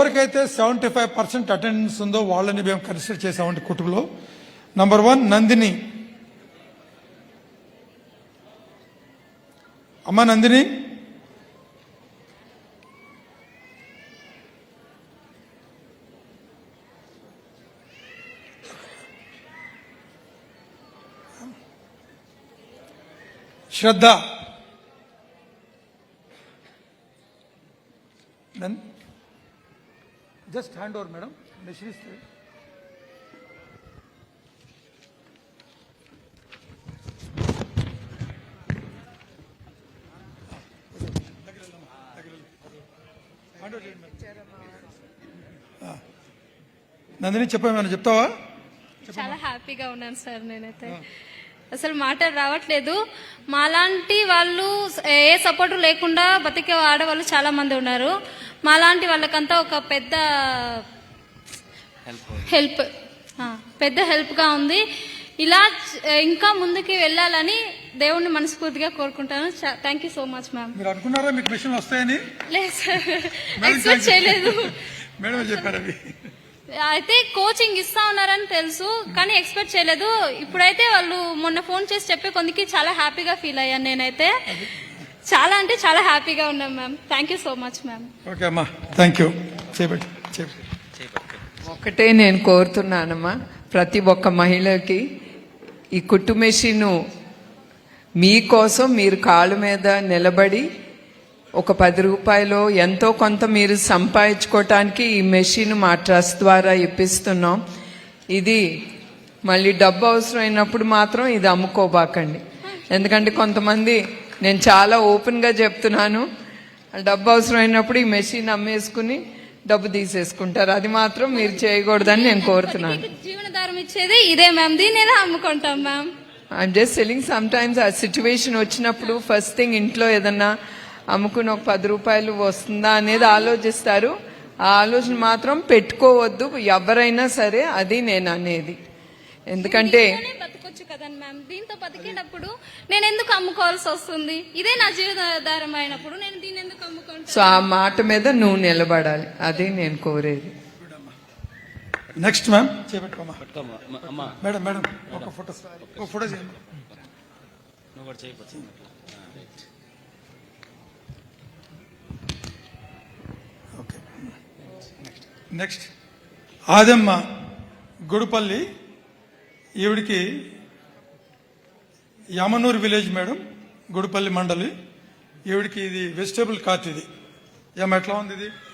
ఎవరికైతే seventy five percent attendance ఉందో వాళ్ళని మేము కన్సిడర్ చేసామండి కుటుంబంలో నంబర్ వన్ నందిని. అమ్మ Nandini. Shraddha. Just hand over madam machine ఇస్తే నందిని చెప్పేమైనా చెప్తావా? చాలా హ్యాపీగా ఉన్నాను సార్ నేనైతే. అసలు మాటలు రావట్లేదు. మాలాంటి వాళ్ళు ఏ సపోర్ట్ లేకుండా బతికే ఆడవాళ్ళు చాలా మంది ఉన్నారు. మాలాంటి వాళ్ళకంతా ఒక పెద్ద హెల్ప్. ఆ, పెద్ద హెల్ప్గా ఉంది. ఇలా ఇంకా ముందుకి వెళ్ళాలని దేవుణ్ణి మనస్ఫూర్తిగా కోరుకుంటాను. Thank you so much ma'am మీరు అనుకున్నారా మీకు మిషన్ వస్తాయని? లేదు సార్ మేడం ఎక్స్పెక్ట్ చేయలేదు. మేడం చెప్పారు అయితే కోచింగ్ ఇస్తా ఉన్నారని తెలుసు కానీ ఎక్స్పెక్ట్ చేయలేదు. ఇప్పుడైతే వాళ్ళు మొన్న ఫోన్ చేసి చెప్పే కొందికి చాలా హ్యాపీగా ఫీల్ అయ్యాను నేనైతే. చాలా అంటే చాలా హ్యాపీగా ఉన్నాం ma'am. Thank you so much ma'am. Okay అమ్మా. థ్యాంక్ యూ చేపెట్టి ఒకటే నేను కోరుతున్నానమ్మా. ప్రతి ఒక్క మహిళకి ఈ కుట్టు మెషిన్ మీకోసం మీరు కాళ్ళ మీద నిలబడి ఒక పది రూపాయలు ఎంతో కొంత మీరు సంపాదించుకోవటానికి ఈ మెషిన్ మా ట్రస్ట్ ద్వారా ఇప్పిస్తున్నాం. ఇది మళ్ళీ డబ్బు అవసరమైనప్పుడు మాత్రం ఇది అమ్ముకోబాకండి. ఎందుకంటే కొంతమంది నేను చాలా ఓపెన్గా చెప్తున్నాను. డబ్బు అవసరమైనప్పుడు ఈ మెషిన్ అమ్మేసుకుని డబ్బు తీసేసుకుంటారు. అది మాత్రం మీరు చేయకూడదని నేను కోరుతున్నాను. జీవనాధారం ఇచ్చేది ఇదే మ్యామ్ దీని అమ్ముకుంటాం ma'am I'm just selling some times ఆ సిచ్యువేషన్ వచ్చినప్పుడు ఫస్ట్ థింగ్ ఇంట్లో ఏదన్నా అమ్ముకుని ఒక పది రూపాయలు వస్తుందా అనేది ఆలోచిస్తారు. ఆ ఆలోచన మాత్రం పెట్టుకోవద్దు. ఎవరైనా సరే అది నేను అనేది. ఎందుకంటే బతకొచ్చు కదా మ్యామ్ దీంతో బతికేటప్పుడు నేను ఎందుకు అమ్ముకోవాల్సి వస్తుంది? ఇదే నా జీవనాధారం అయినప్పుడు నేను దీన్ని ఎందుకు అమ్ముకుంటాను? సో ఆ మాట మీద నువ్వు నిలబడాలి. అది నేను కోరేది. నెక్స్ట్ మ్యామ్ చేపెట్టుకోమా మేడం మేడం ఒక ఫోటో ఒక ఫోటో చేయండి. నువ్వు కూడా చేయవచ్చు ఓకే నెక్స్ట్ ఆదమ్మ గుడిపల్లి ఈవిడికి యమనూరు విలేజ్ మేడం గుడిపల్లి మండలి. ఈవిడికి ఇది వెజిటేబుల్ కార్ట్ ఇది. ఏమ ఎట్లా ఉంది ఇది?